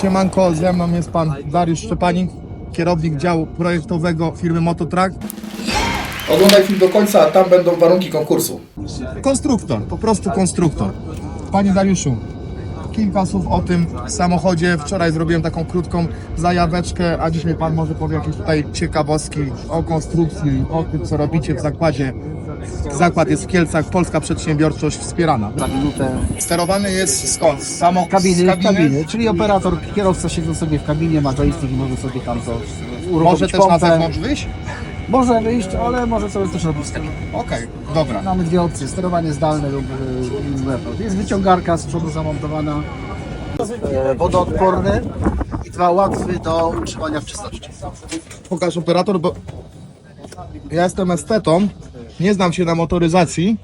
Siemanko, ze mną jest pan Dariusz Szczepanik, kierownik działu projektowego firmy Mototrack. Oglądaj film do końca, a tam będą warunki konkursu. Konstruktor, po prostu konstruktor. Panie Dariuszu, kilka słów o tym samochodzie. Wczoraj zrobiłem taką krótką zajaweczkę, a dzisiaj pan może powie jakieś tutaj ciekawostki o konstrukcji, o tym, co robicie w zakładzie. Zakład jest w Kielcach, polska przedsiębiorczość wspierana. za minutę Sterowany jest skąd? Z Samo, kabiny, z kabiny? kabiny, czyli operator, kierowca siedzą sobie w kabinie, ma joystick i może sobie tam to uruchomić Może też na pompę. zewnątrz wyjść? Może wyjść, ale może sobie też robić z tego. Okej, dobra. Mamy dwie opcje, sterowanie zdalne lub y, wewnątrz. Jest wyciągarka z przodu zamontowana, e, wodoodporny i dwa łatwy do utrzymania w czystości. pokaż operator, bo ja jestem estetą, nie znam się na motoryzacji,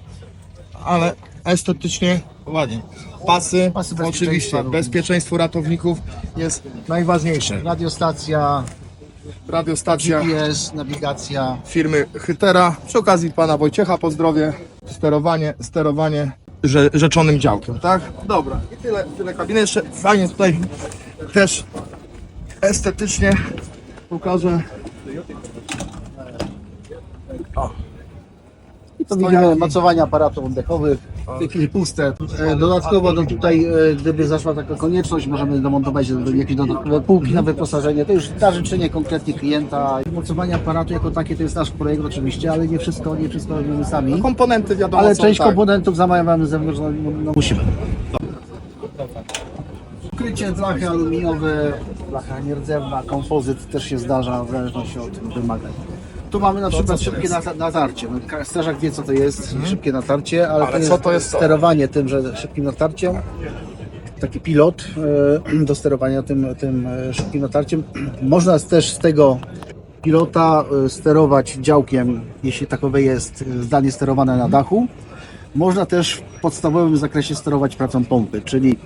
ale estetycznie ładnie. Pasy, Pasy bezpieczeństwa oczywiście, również. bezpieczeństwo ratowników jest najważniejsze. Radiostacja, Radiostacja GPS, nawigacja. firmy Hytera. Przy okazji pana Wojciecha pozdrowię. Sterowanie, sterowanie rze, rzeczonym działkiem, tak? Dobra, i tyle, tyle kabiny. Jeszcze fajnie tutaj też estetycznie pokażę. I to widzimy mocowanie aparatów oddechowych, w tej chwili puste. E, Dodatkowo no tutaj, e, gdyby zaszła taka konieczność, możemy domontować jakieś dodatkowe półki na wyposażenie. To już na życzenie konkretnie klienta. Mocowanie aparatu jako takie to jest nasz projekt oczywiście, ale nie wszystko, nie wszystko robimy sami. Komponenty wiadomo Ale są, część tak. komponentów zamawiamy zewnątrz, no, no musimy. Krycie blachy aluminiowe, blacha nierdzewna, kompozyt też się zdarza w zależności od wymagań. Tu mamy na przykład szybkie nata- natarcie. No, Strażak wie co to jest, szybkie natarcie, ale, Ale to co jest to jest to? sterowanie tym, że szybkim natarciem. Taki pilot e, do sterowania tym, tym e, szybkim natarciem. Można też z tego pilota e, sterować działkiem, jeśli takowe jest e, zdalnie sterowane na dachu. Można też w podstawowym zakresie sterować pracą pompy, czyli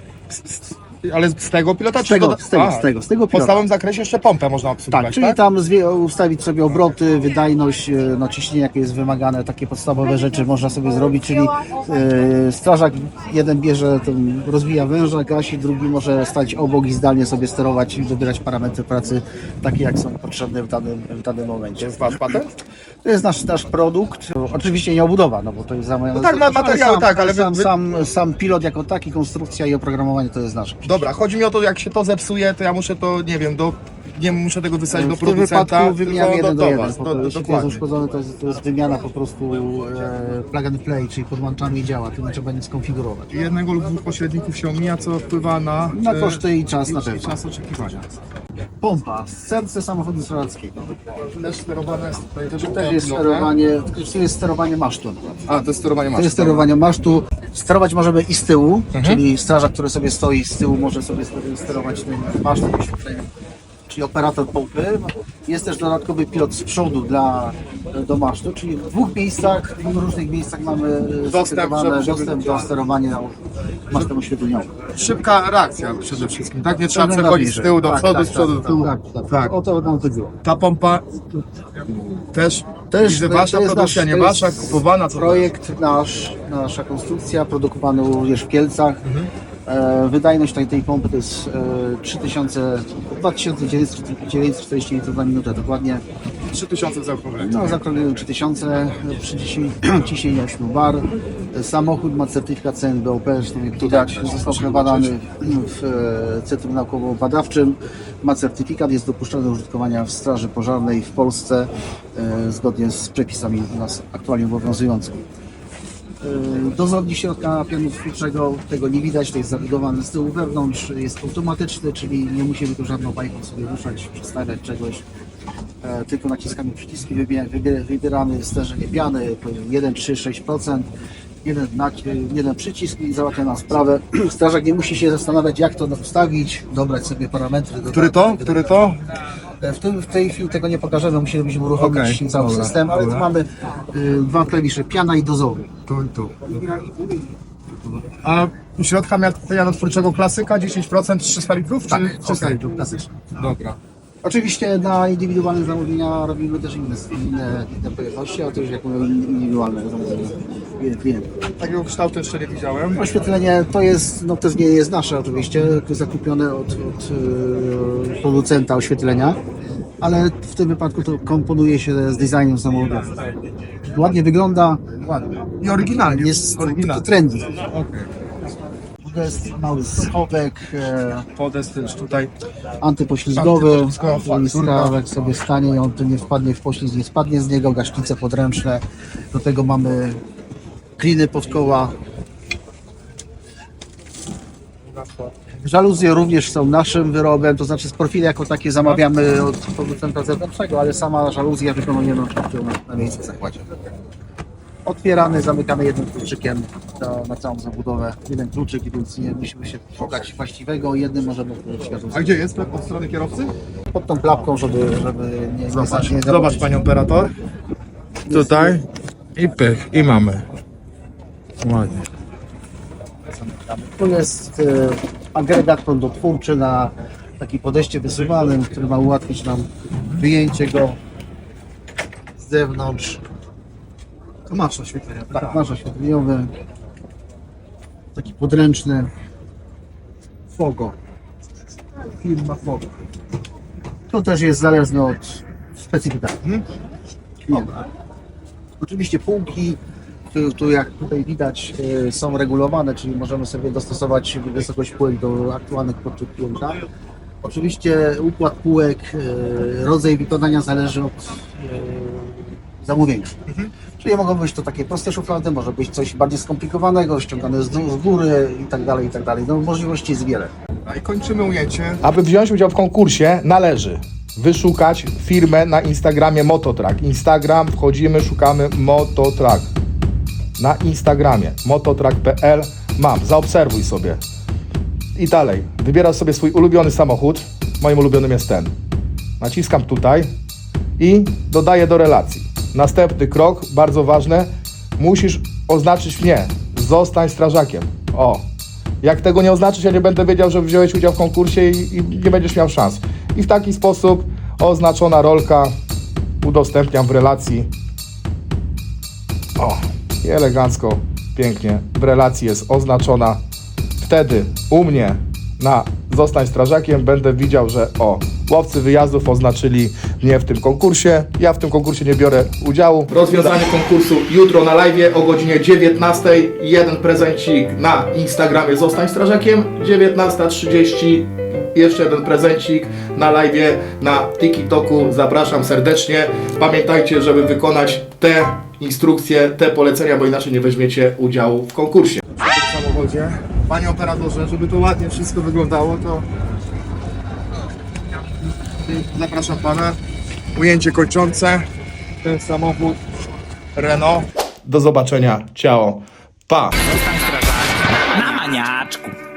Ale z tego pilota z tego, czy z tego, z tego, z tego W pilota. podstawowym zakresie jeszcze pompę można obsługiwać, Tak, czyli tak? tam zwie, ustawić sobie obroty, wydajność, e, no, ciśnienie jakie jest wymagane, takie podstawowe rzeczy można sobie zrobić, czyli e, strażak jeden bierze, ten rozwija węża, gasi, drugi może stać obok i zdalnie sobie sterować i wybierać parametry pracy takie jak są potrzebne w danym, w danym momencie. jest wasz patent? To jest nasz, nasz produkt, oczywiście nie obudowa, no bo to jest zamawiane. No tak, ma- materiały, sam, tak, ale sam, wy- sam, sam pilot jako taki, konstrukcja i oprogramowanie to jest nasze. Dobra, chodzi mi o to, jak się to zepsuje, to ja muszę to, nie wiem, do, nie muszę tego wysłać do w tym producenta, wypadku wymiana tylko jeden do, do jeden. was, Po do, prostu, do, jeśli to jest dokładnie. uszkodzone, to jest, to jest wymiana po prostu e, plug and play, czyli podłączamy i działa, tu nie trzeba nic skonfigurować. Jednego lub dwóch pośredników się omija, co wpływa na, Na e, koszty i czas na i pewno. czas oczekiwania. Pompa, serce samochodu strzeleckiego. Też sterowane jest tutaj, też, Też jest sterowanie, to jest sterowanie masztu. A, to jest sterowanie To jest sterowanie masztu. Sterować możemy i z tyłu, Mhm. czyli strażak, który sobie stoi z tyłu, może sobie sterować tym masztem oświetleniem, czyli operator pompy. Jest też dodatkowy pilot z przodu dla, do masztu, czyli w dwóch miejscach, w dwóch różnych miejscach mamy Dostęp, żeby- dostęp do sterowania masztem oświetleniowym. Szybka reakcja przede wszystkim, tak? Nie trzeba Tak, przechodzić z tyłu do Tak, przodu, tak, z przodu do tak, tyłu. tak, tak, Tak. O to nam chodziło. Ta pompa też, Też widzę, wasza to jest produkcja, nasz- nie wasza, kupowana, co to Projekt nasz, nasza konstrukcja, produkowany również w Kielcach. Mhm. E, wydajność tej, tej pompy to jest e, 3000, 2940 litrów na minutę dokładnie. 3000 w zaokrągleniu. No, zakrojone 3000 przy ciśnieniu, ciśnieniu 8 bar. Samochód ma certyfikat CNBOP, widać, został przebadany w e, Centrum Naukowo-Badawczym. Ma certyfikat, jest dopuszczony do użytkowania w Straży Pożarnej w Polsce e, zgodnie z przepisami u nas aktualnie obowiązującymi. E, Dozownik środka pionu twórczego, tego nie widać, to jest zabudowany z tyłu wewnątrz, jest automatyczny, czyli nie musimy tu żadną bajką sobie ruszać, przestawiać czegoś. E, tylko naciskamy przyciski, wybie- wybie- wybieramy stężenie piany, 1, 3, 6%, jeden, jeden przycisk i załatwia nam sprawę. Strażak nie musi się zastanawiać jak to ustawić, dobrać sobie parametry. Który to? Który to? W, tym, w tej chwili tego nie pokażemy, musielibyśmy uruchomić Okej, cały dobra, system, ale tu dobra. mamy y, dwa klawisze, piana i dozowy. Tu i tu. A środka mianotwórczego klasyka 10% 300 litrów? Tak, czy 300 okej, litrów? klasycznie. Dobra. Oczywiście na indywidualne zamówienia robimy też inne, inne, inne pojemności, ale to już jak mówię indywidualne zamówienia klientów. Takiego kształtu jeszcze nie widziałem. Oświetlenie to jest, no to nie jest nasze oczywiście, zakupione od, od e, producenta oświetlenia, ale w tym wypadku to komponuje się z designem samochodu. Ładnie wygląda, Ładnie. I oryginalnie. jest oryginalnie. trendy. Okej. To jest mały schowek e, Podest też tutaj. antypoślizgowy, skawek sobie stanie i on tu nie wpadnie w poślizg, nie spadnie z niego, gaśnice podręczne, do tego mamy kliny pod koła, Żaluzje również są naszym wyrobem, to znaczy z profili jako takie zamawiamy od producenta zewnętrznego, ale sama żaluzja wykonujemy oczywiście na, miejscu w zakładzie. Otwierany, zamykany jednym kluczykiem na, na całą zabudowę. Jeden kluczyk, więc nie musimy się szukać właściwego, jednym możemy otworzyć A żaluzję. gdzie jest od strony kierowcy? Pod tą klapką, żeby, żeby nie, Zobacz, nie, zobacz panie operator. Tutaj. I pych. I mamy. Ładnie. Tu jest e, agregat prądotwórczy na takim podejście wysuwanym, który ma ułatwić nam wyjęcie go z zewnątrz. To masz oświetlenie. Tak, nasz oświetleniowy, taki podręczny. Fogo. Firma Fogo. To też jest zależne od specyfikacji. klienta. Oczywiście półki, tu, tu jak tutaj widać, e, są regulowane, czyli możemy sobie dostosować wysokość półek do aktualnych potrzeb klienta. Oczywiście układ półek, e, rodzaj wykonania zależy od e, zamówienia. Czyli mogą być to takie proste szuflady, może być coś bardziej skomplikowanego, ściągane z, z góry i tak dalej, i tak dalej. No, możliwości jest wiele. A i kończymy ujęcie. Aby wziąć udział w konkursie, należy wyszukać firmę na Instagramie Mototrack. Instagram, wchodzimy, szukamy Mototrack. Na Instagramie mototrack.pl mam, zaobserwuj sobie. I dalej, wybierasz sobie swój ulubiony samochód. Moim ulubionym jest ten. Naciskam tutaj i dodaję do relacji. Następny krok, bardzo ważne, musisz oznaczyć mnie. Zostań strażakiem. O, jak tego nie oznaczysz, ja nie będę wiedział, że wziąłeś udział w konkursie i, i nie będziesz miał szans. I w taki sposób oznaczona rolka udostępniam w relacji. Elegancko, pięknie w relacji jest oznaczona. Wtedy u mnie na Zostań Strażakiem będę widział, że o, łowcy wyjazdów oznaczyli mnie w tym konkursie. Ja w tym konkursie nie biorę udziału. Rozwiązanie konkursu jutro na live o godzinie 19. Jeden prezencik na Instagramie Zostań Strażakiem. 19.30 jeszcze jeden prezencik na live na TikToku. Zapraszam serdecznie. Pamiętajcie, żeby wykonać te instrukcje, te polecenia, bo inaczej nie weźmiecie udziału w konkursie. w samochodzie. Panie operatorze, żeby to ładnie wszystko wyglądało, to zapraszam pana. Ujęcie kończące. Ten samochód Renault. Do zobaczenia. Ciao. Pa! na maniaczku.